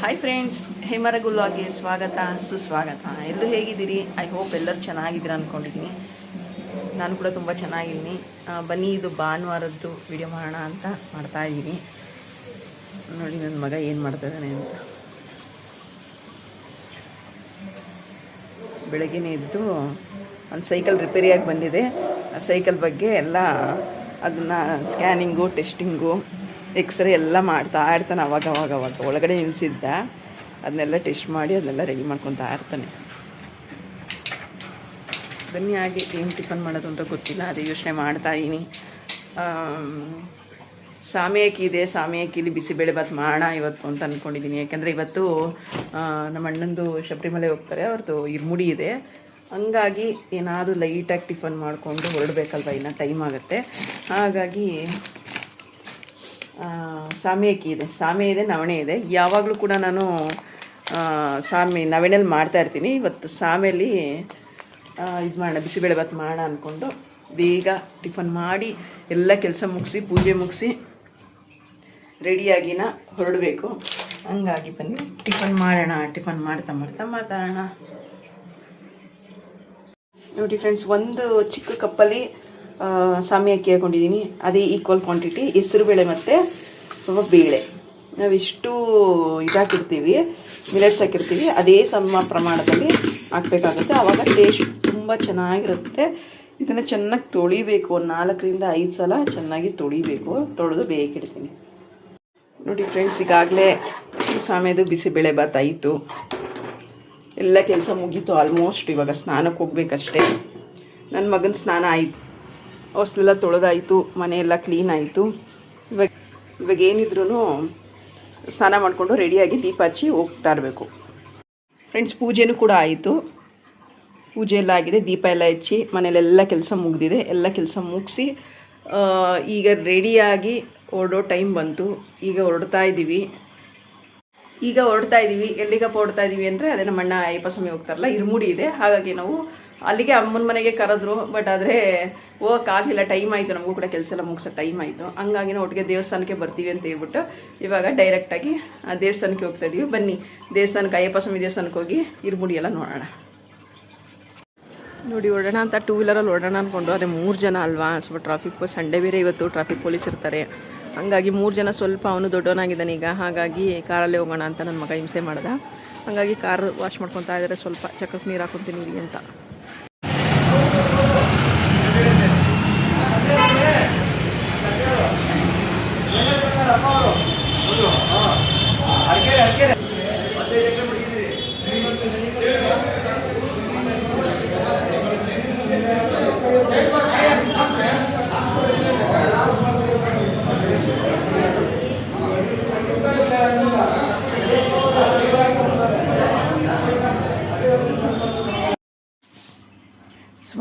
Hi friends ಹೇಮರಗುಲ್ವಾಗೆ ಸ್ವಾಗತ ಸುಸ್ವಾಗತ ಎಲ್ಲರೂ ಹೇಗಿದ್ದೀರಿ? ಐ ಹೋಪ್ ಎಲ್ಲರೂ ಚೆನ್ನಾಗಿದ್ದೀರ ಅಂದ್ಕೊಂಡಿದ್ದೀನಿ ನಾನು ಕೂಡ ತುಂಬ ಚೆನ್ನಾಗಿದ್ದೀನಿ. ಬನ್ನಿ, ಇದು ಭಾನುವಾರದ್ದು ವಿಡಿಯೋ ಮಾಡೋಣ ಅಂತ ಮಾಡ್ತಾ ಇದ್ದೀನಿ. ನೋಡಿ, ನನ್ನ ಮಗ ಏನು ಮಾಡ್ತಾ ಇದ್ದಾನೆ ಅಂತ. ಬೆಳಗ್ಗೆನೇ ಎದ್ದು ಒಂದು ಸೈಕಲ್ ರಿಪೇರಿಯಾಗಿ ಬಂದಿದೆ. ಆ ಸೈಕಲ್ ಬಗ್ಗೆ ಎಲ್ಲ ಅದನ್ನು ಸ್ಕ್ಯಾನಿಂಗು ಟೆಸ್ಟಿಂಗು ಎಕ್ಸ್ರೇ ಎಲ್ಲ ಮಾಡ್ತಾ ಇರ್ತಾನೆ ಅವಾಗ ಅವಾಗ ಅವಾಗ. ಒಳಗಡೆ ನಿಲ್ಲಿಸಿದ್ದ ಅದನ್ನೆಲ್ಲ ಟೆಸ್ಟ್ ಮಾಡಿ ಅದನ್ನೆಲ್ಲ ರೆಡಿ ಮಾಡ್ಕೊತಾ ಇರ್ತಾನೆ. ಬನ್ನಿ ಹಾಗೆ ಏನು ಟಿಫನ್ ಮಾಡೋದು ಅಂತ ಗೊತ್ತಿಲ್ಲ. ಅದೇ ಯೋಚನೆ ಮಾಡ್ತಾ ಸಾಮಿಯಕ್ಕಿ ಇದೆ. ಸಾಮಿಯಕ್ಕಿಲಿ ಬಿಸಿಬೇಳೆ ಭಾತ್ ಮಾಡೋಣ ಇವತ್ತು ಅಂತ ಅಂದ್ಕೊಂಡಿದ್ದೀನಿ ಯಾಕೆಂದರೆ ಇವತ್ತು ನಮ್ಮ ಅಣ್ಣಂದು ಶಬರಿಮಲೆ ಹೋಗ್ತಾರೆ. ಅವ್ರದ್ದು ಇರ್ಮುಡಿ ಇದೆ. ಹಂಗಾಗಿ ಏನಾದರೂ ಲೈಟಾಗಿ ಟಿಫನ್ ಮಾಡಿಕೊಂಡು ಹೊರಡಬೇಕಲ್ವ? ಇನ್ನು ಟೈಮ್ ಆಗುತ್ತೆ. ಹಾಗಾಗಿ ಸಾಮೆ ಅಕ್ಕಿ ಇದೆ ಸಾಮೆ ಇದೆ, ನವಣೆ ಇದೆ. ಯಾವಾಗಲೂ ಕೂಡ ನಾನು ಸಾಮಿ ನವಣೆಯಲ್ಲಿ ಮಾಡ್ತಾ ಇರ್ತೀನಿ. ಇವತ್ತು ಸಾಮಿಯಲ್ಲಿ ಇದು ಮಾಡೋಣ ಬಿಸಿಬೇಳೆ ಭಾತ್ ಮಾಡೋಣ ಅಂದ್ಕೊಂಡು ಬೇಗ ಟಿಫನ್ ಮಾಡಿ, ಎಲ್ಲ ಕೆಲಸ ಮುಗಿಸಿ, ಪೂಜೆ ಮುಗಿಸಿ, ರೆಡಿಯಾಗಿನ ಹೊರಡಬೇಕು. ಹಂಗಾಗಿ ಬನ್ನಿ, ಟಿಫನ್ ಮಾಡೋಣ, ಟಿಫನ್ ಮಾಡ್ತಾ ಮಾಡ್ತಾ ಮಾತಾಡೋಣ. ನೋಡಿ ಫ್ರೆಂಡ್ಸ್, ಒಂದು ಚಿಕ್ಕ ಕಪ್ಪಲ್ಲಿ ಸಾಮಿ ಅಕ್ಕಿ ಹಾಕೊಂಡಿದ್ದೀನಿ ಅದೇ ಈಕ್ವಲ್ ಕ್ವಾಂಟಿಟಿ ಹೆಸರುಬೇಳೆ ಮತ್ತು ಸ್ವಲ್ಪ ಬೇಳೆ ನಾವಿಷ್ಟು ಇದಾಕಿರ್ತೀವಿ ಮಿಲೆಟ್ಸ್ ಹಾಕಿರ್ತೀವಿ, ಅದೇ ಸಮ ಪ್ರಮಾಣದಲ್ಲಿ ಹಾಕಬೇಕಾಗುತ್ತೆ. ಆವಾಗ ಟೇಸ್ಟ್ ತುಂಬ ಚೆನ್ನಾಗಿರುತ್ತೆ. ಇದನ್ನು ಚೆನ್ನಾಗಿ ತೊಳಿಬೇಕು. ಒಂದು ನಾಲ್ಕರಿಂದ ಐದು ಸಲ ಚೆನ್ನಾಗಿ ತೊಳಿಬೇಕು. ತೊಳೆದು ಬೇಕಿಡ್ತೀನಿ ನೋಡಿ ಫ್ರೆಂಡ್ಸ್ ಈಗಾಗಲೇ ಸಾಮೆದು ಬಿಸಿಬೇಳೆ ಭಾತ್ ಆಯಿತು. ಎಲ್ಲ ಕೆಲಸ ಮುಗೀತು. ಆಲ್ಮೋಸ್ಟ್ ಇವಾಗ ಸ್ನಾನಕ್ಕೆ ಹೋಗ್ಬೇಕಷ್ಟೇ. ನನ್ನ ಮಗನ ಸ್ನಾನ ಆಯಿತು. ಹೊಸ್ಲೆಲ್ಲ ತೊಳೆದಾಯಿತು, ಮನೆಯೆಲ್ಲ ಕ್ಲೀನ್ ಆಯಿತು. ಇವಾಗ ಇವಾಗ ಏನಿದ್ರು ಸ್ನಾನ ಮಾಡಿಕೊಂಡು ರೆಡಿಯಾಗಿ ದೀಪ ಹಚ್ಚಿ ಹೋಗ್ತಾ ಇರಬೇಕು. ಫ್ರೆಂಡ್ಸ್ ಪೂಜೆನೂ ಕೂಡ ಆಯಿತು. ಪೂಜೆ ಎಲ್ಲ ಆಗಿದೆ, ದೀಪ ಎಲ್ಲ ಹಚ್ಚಿ ಮನೇಲೆಲ್ಲ ಕೆಲಸ ಮುಗಿದಿದೆ. ಎಲ್ಲ ಕೆಲಸ ಮುಗಿಸಿ ಈಗ ರೆಡಿಯಾಗಿ ಹೊರಡೋ ಟೈಮ್ ಬಂತು. ಈಗ ಹೊರಡ್ತಾ ಇದ್ದೀವಿ ಈಗ ಹೊರಡ್ತಾ ಇದ್ದೀವಿ ಎಲ್ಲಿಗಪ್ಪ ಹೊರಡ್ತಾ ಇದ್ದೀವಿ ಅಂದರೆ ಅದೇ ನಮ್ಮ ಅಣ್ಣ ಅಯ್ಯಪ್ಪ ಸ್ವಾಮಿ ಹೋಗ್ತಾರಲ್ಲ, ಇರುಮುಡಿ ಇದೆ. ಹಾಗಾಗಿ ನಾವು ಅಲ್ಲಿಗೆ ಅಮ್ಮನ ಮನೆಗೆ ಕರೆದ್ರು ಬಟ್ ಆದರೆ ಹೋಗೋಕ್ಕಾಗಲಿಲ್ಲ ಟೈಮ್ ಆಯಿತು. ನಮಗೂ ಕೂಡ ಕೆಲಸ ಎಲ್ಲ ಮುಗಿಸೋ ಟೈಮ್ ಆಯಿತು. ಹಂಗಾಗಿ ನಾವು ಒಟ್ಟಿಗೆ ದೇವಸ್ಥಾನಕ್ಕೆ ಬರ್ತೀವಿ ಅಂತ ಹೇಳ್ಬಿಟ್ಟು ಇವಾಗ ಡೈರೆಕ್ಟಾಗಿ ಆ, ದೇವಸ್ಥಾನಕ್ಕೆ ಹೋಗ್ತಾ ಇದ್ದೀವಿ ಬನ್ನಿ, ದೇವಸ್ಥಾನಕ್ಕೆ, ಅಯ್ಯಪ್ಪ ಸ್ವಾಮಿ ದೇವಸ್ಥಾನಕ್ಕೆ ಹೋಗಿ ಇರ್ಬುಡಿ ಎಲ್ಲ ನೋಡೋಣ. ನೋಡಿ, ಓಡೋಣ ಅಂತ ಟೂ ವೀಲರಲ್ಲಿ ಓಡೋಣ ಅಂದ್ಕೊಂಡು ಅದೇ ಮೂರು ಜನ ಅಲ್ವಾ? ಸ್ವಲ್ಪ ಟ್ರಾಫಿಕ್ ಸಂಡೇ ಬೇರೆ ಇವತ್ತು ಟ್ರಾಫಿಕ್ ಪೊಲೀಸ್ ಇರ್ತಾರೆ. ಹಾಗಾಗಿ ಮೂರು ಜನ ಸ್ವಲ್ಪ ಅವನು ದೊಡ್ಡವನಾಗಿದ್ದಾನೆ ಈಗ. ಹಾಗಾಗಿ ಕಾರಲ್ಲೇ ಹೋಗೋಣ ಅಂತ ನನ್ನ ಮಗ ಹಿಂಸೆ ಮಾಡ್ದ. ಹಾಗಾಗಿ ಕಾರ್ ವಾಶ್ ಮಾಡ್ಕೊತಾ ಇದ್ದಾರೆ ಸ್ವಲ್ಪ ಚಕ್ಕಕ್ಕೆ ನೀರು ಹಾಕೊತೀನಿ ಅಂತ.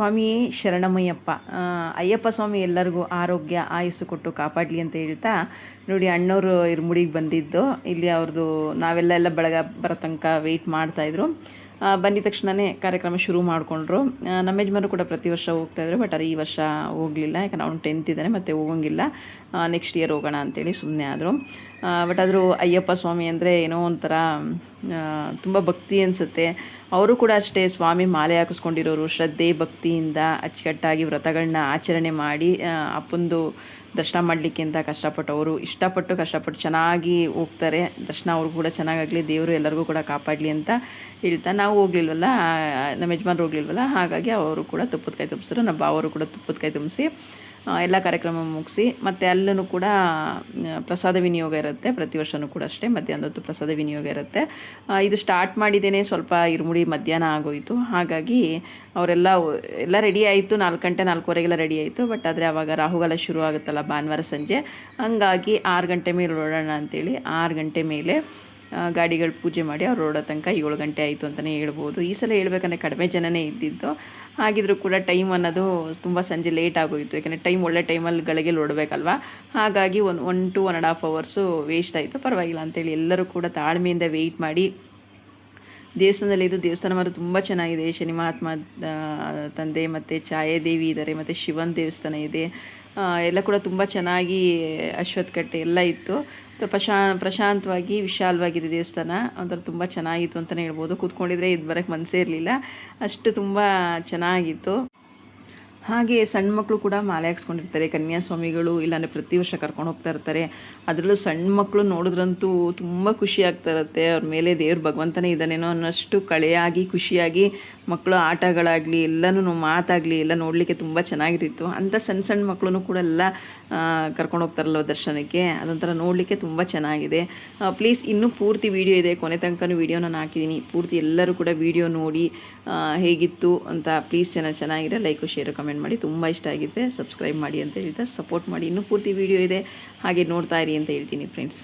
ಸ್ವಾಮಿ ಶರಣಮಯ್ಯಪ್ಪ. ಅಯ್ಯಪ್ಪ ಸ್ವಾಮಿ ಎಲ್ಲರಿಗೂ ಆರೋಗ್ಯ, ಆಯಸ್ಸು ಕೊಟ್ಟು ಕಾಪಾಡಲಿ ಅಂತ ಹೇಳ್ತಾ ನೋಡಿ ಅಣ್ಣವರು ಇರ್ಮುಡಿಗೆ ಬಂದಿದ್ದು. ಇಲ್ಲಿ ಅವ್ರದ್ದು ನಾವೆಲ್ಲ ಎಲ್ಲ ಬೆಳಗ್ಗೆ ಬರೋ ತನಕ ವೆಯ್ಟ್ ಮಾಡ್ತಾಯಿದ್ರು ಬಂದಿದ ತಕ್ಷಣವೇ ಕಾರ್ಯಕ್ರಮ ಶುರು ಮಾಡಿಕೊಂಡ್ರು. ನಮ್ಮ ಯಜಮಾನರು ಕೂಡ ಪ್ರತಿ ವರ್ಷ ಹೋಗ್ತಾಯಿದ್ರು ಬಟ್ ಅದು ಈ ವರ್ಷ ಹೋಗಲಿಲ್ಲ, ಯಾಕಂದ್ರೆ ಅವ್ನು ಟೆಂತ್ ಇದ್ದಾನೆ, ಮತ್ತು ಹೋಗೋಂಗಿಲ್ಲ. ನೆಕ್ಸ್ಟ್ ಇಯರ್ ಹೋಗೋಣ ಅಂತೇಳಿ ಸುಮ್ಮನೆ ಆದರು. ಬಟ್ ಆದರೂ ಅಯ್ಯಪ್ಪ ಸ್ವಾಮಿ ಅಂದರೆ ಏನೋ ಒಂಥರ ತುಂಬ ಭಕ್ತಿ ಅನಿಸುತ್ತೆ. ಅವರು ಕೂಡ ಅಷ್ಟೇ ಸ್ವಾಮಿ ಮಾಲೆ ಹಾಕಿಸ್ಕೊಂಡಿರೋರು, ಶ್ರದ್ಧೆ ಭಕ್ತಿಯಿಂದ ಅಚ್ಚುಕಟ್ಟಾಗಿ ವ್ರತಗಳನ್ನ ಆಚರಣೆ ಮಾಡಿ ಅಪ್ಪಂದು ದರ್ಶನ ಮಾಡಲಿಕ್ಕೆ ಅಂತ ಕಷ್ಟಪಟ್ಟು ಅವರು ಇಷ್ಟಪಟ್ಟು ಕಷ್ಟಪಟ್ಟು ಚೆನ್ನಾಗಿ ಹೋಗ್ತಾರೆ. ದರ್ಶನ ಅವ್ರಿಗೂ ಕೂಡ ಚೆನ್ನಾಗಾಗಲಿ, ದೇವರು ಎಲ್ಲರಿಗೂ ಕೂಡ ಕಾಪಾಡಲಿ ಅಂತ ಹೇಳ್ತಾ ನಾವು ಹೋಗ್ಲಿಲ್ವಲ್ಲ, ನಮ್ಮ ಯಜಮಾನ್ರು ಹೋಗ್ಲಿಲ್ವಲ್ಲ, ಹಾಗಾಗಿ ಅವರು ಕೂಡ ತುಪ್ಪದ ಕಾಯಿ ತುಂಬಿಸಿದ್ರು ನಮ್ಮ ಬಾವರು ಕೂಡ ತುಪ್ಪದ ಕಾಯಿ ತುಂಬಿಸಿ ಎಲ್ಲ ಕಾರ್ಯಕ್ರಮ ಮುಗಿಸಿ, ಮತ್ತು ಅಲ್ಲೂ ಕೂಡ ಪ್ರಸಾದ ವಿನಿಯೋಗ ಇರುತ್ತೆ, ಪ್ರತಿ ವರ್ಷವೂ ಕೂಡ ಅಷ್ಟೇ ಮಧ್ಯಾಹ್ನದೊತ್ತು ಪ್ರಸಾದ ವಿನಿಯೋಗ ಇರುತ್ತೆ. ಇದು ಸ್ಟಾರ್ಟ್ ಮಾಡಿದ್ದೇನೆ, ಸ್ವಲ್ಪ ಇರುಮುಡಿ ಮಧ್ಯಾಹ್ನ ಆಗೋಯಿತು. ಹಾಗಾಗಿ, ಅವರೆಲ್ಲ ಎಲ್ಲ ರೆಡಿ ಆಯಿತು, ನಾಲ್ಕು ಗಂಟೆ, ನಾಲ್ಕೂವರೆಗೆಲ್ಲ ರೆಡಿ ಆಯಿತು ಬಟ್ ಆದರೆ ಆವಾಗ ರಾಹುಗಾಲ ಶುರು ಆಗುತ್ತಲ್ಲ, ಭಾನುವಾರ ಸಂಜೆ. ಹಂಗಾಗಿ ಆರು ಗಂಟೆ ಮೇಲೆ ಹೊರಡೋಣ ಅಂತೇಳಿ, ಆರು ಗಂಟೆ ಮೇಲೆ ಗಾಡಿಗಳು ಪೂಜೆ ಮಾಡಿ ಅವ್ರು ಹೊರಡೋ ತನಕ ಏಳು ಗಂಟೆ ಆಯಿತು ಅಂತಲೇ ಹೇಳ್ಬೋದು. ಈ ಸಲ ಹೇಳ್ಬೇಕಂದ್ರೆ ಕಡಿಮೆ ಜನನೇ ಇದ್ದಿದ್ದು. ಹಾಗಿದ್ರೂ ಕೂಡ ಟೈಮ್ ಅನ್ನೋದು ತುಂಬ ಸಂಜೆ ಲೇಟ್ ಆಗೋಯಿತು. ಯಾಕೆಂದರೆ ಟೈಮ್ ಒಳ್ಳೆ ಟೈಮಲ್ಲಿ ಗಳಿಗೆ ನೋಡಬೇಕಲ್ವಾ ಹಾಗಾಗಿ one one two one and half hours waste ಆಯಿತು. ಪರವಾಗಿಲ್ಲ ಅಂತೇಳಿ ಎಲ್ಲರೂ ಕೂಡ ತಾಳ್ಮೆಯಿಂದ ವೆಯ್ಟ್ ಮಾಡಿ. ದೇವಸ್ಥಾನದಲ್ಲಿ ಇದು ದೇವಸ್ಥಾನ ಮಾತ್ರ ತುಂಬ ಚೆನ್ನಾಗಿದೆ. ಶನಿ ಮಹಾತ್ಮ ತಂದೆ ಮತ್ತು ಛಾಯಾದೇವಿ ಇದ್ದಾರೆ ಮತ್ತು ಶಿವನ ದೇವಸ್ಥಾನ ಇದೆ. ಎಲ್ಲ ಕೂಡ ತುಂಬ ಚೆನ್ನಾಗಿ ಅಶ್ವತ್ಥ ಕಟ್ಟೆ ಎಲ್ಲ ಇತ್ತು. ಪ್ರಶಾ, ಪ್ರಶಾಂತವಾಗಿ, ವಿಶಾಲವಾಗಿದೆ ದೇವಸ್ಥಾನ. ಒಂಥರ ತುಂಬ ಚೆನ್ನಾಗಿತ್ತು ಅಂತಲೇ ಹೇಳ್ಬೋದು. ಕೂತ್ಕೊಂಡಿದ್ರೆ ಇದು ಬರೋಕ್ಕೆ ಮನಸ್ಸೇ ಇರಲಿಲ್ಲ. ಅಷ್ಟು ತುಂಬ ಚೆನ್ನಾಗಿತ್ತು. ಹಾಗೆ ಸಣ್ಣ ಮಕ್ಕಳು ಕೂಡ ಮಾಲೆ ಹಾಕ್ಸ್ಕೊಂಡಿರ್ತಾರೆ. ಕನ್ಯಾಸ್ವಾಮಿಗಳು, ಇಲ್ಲಾಂದರೆ ಪ್ರತಿ ವರ್ಷ ಕರ್ಕೊಂಡು ಹೋಗ್ತಾ ಇರ್ತಾರೆ. ಅದರಲ್ಲೂ ಸಣ್ಣ ಮಕ್ಕಳು ನೋಡಿದ್ರಂತೂ ತುಂಬ ಖುಷಿ ಆಗ್ತಾ ಇರುತ್ತೆ. ಅವ್ರ ಮೇಲೆ ದೇವ್ರ ಭಗವಂತನೇ ಇದ್ದಾನೇನೋ ಅನ್ನೋಷ್ಟು ಕಳೆಯಾಗಿ, ಖುಷಿಯಾಗಿ ಮಕ್ಕಳು ಆಟಗಳಾಗಲಿ, ಎಲ್ಲನೂ ಮಾತಾಗಲಿ, ಎಲ್ಲ ನೋಡಲಿಕ್ಕೆ ತುಂಬ ಚೆನ್ನಾಗಿರ್ತಿತ್ತು. ಅಂಥ ಸಣ್ಣ ಸಣ್ಣ ಮಕ್ಕಳು ಕೂಡ ಎಲ್ಲ ಕರ್ಕೊಂಡು ಹೋಗ್ತಾರಲ್ವ ದರ್ಶನಕ್ಕೆ? ಅದೊಂಥರ ನೋಡಲಿಕ್ಕೆ ತುಂಬ ಚೆನ್ನಾಗಿದೆ. ಪ್ಲೀಸ್ ಇನ್ನೂ ಪೂರ್ತಿ ವಿಡಿಯೋ ಇದೆ. ಕೊನೆ ತನಕನೂ ವೀಡಿಯೋ ನಾನು ಹಾಕಿದ್ದೀನಿ. ಪೂರ್ತಿ ಎಲ್ಲರೂ ಕೂಡ ವಿಡಿಯೋ ನೋಡಿ ಹೇಗಿತ್ತು ಅಂತ ಪ್ಲೀಸ್ ಚೆನ್ನಾಗಿ ಚೆನ್ನಾಗಿದೆ ಲೈಕು ಶೇರು ಕಮೆಂಟ್ ಮಾಡಿ. ತುಂಬ ಇಷ್ಟ ಆಗಿದ್ದರೆ ಸಬ್ಸ್ಕ್ರೈಬ್ ಮಾಡಿ ಅಂತ ಹೇಳ್ತಾ ಸಪೋರ್ಟ್ ಮಾಡಿ. ಇನ್ನೂ ಪೂರ್ತಿ ವಿಡಿಯೋ ಇದೆ. ಹಾಗೆ ನೋಡ್ತಾ ಇರಿ ಅಂತ ಹೇಳ್ತೀನಿ ಫ್ರೆಂಡ್ಸ್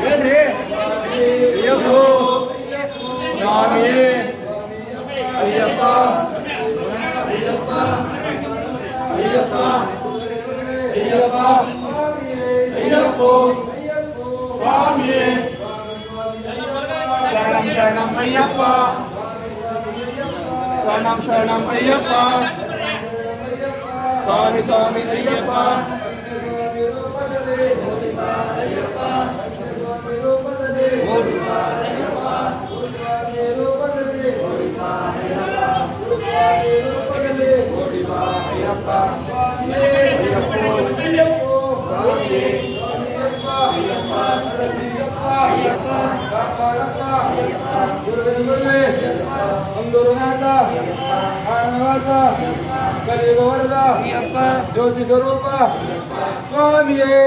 ನಿಧಾನ ನಿಧಾನ ಶರಣಂ ಶರಣಂ ಅಯ್ಯಪ್ಪ ಶರಣಂ ಶರಣಂ ಅಯ್ಯಪ್ಪ ಸ್ವಾಮಿ ಸ್ವಾಮಿ ಅಯ್ಯಪ್ಪ ಅಂಗುರುನಾಥ ಆನವಾಸ ಕಲಿಯುಗವರದ ಜ್ಯೋತಿ ಸ್ವರೂಪ ಸ್ವಾಮಿಯೇ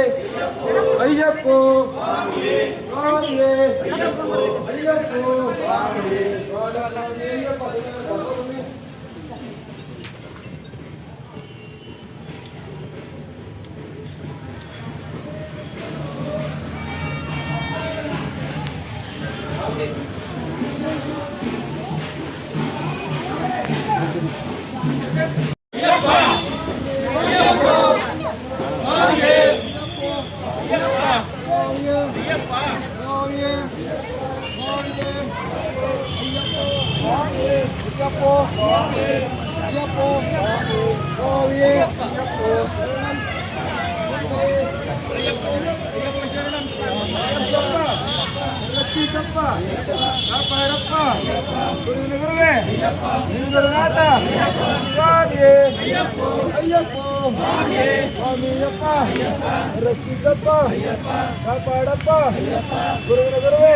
ஐயப்போ ஐயப்போ ஓவியே ஐயப்போ ஐயப்பா ஐயப்பா குருவே நாதா சுவாமியே ஐயப்போ சுவாமியப்பா ரசிக்கப்பா காப்பாடப்பா குருவே குருவே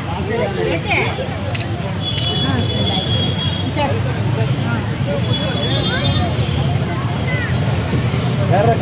சரி.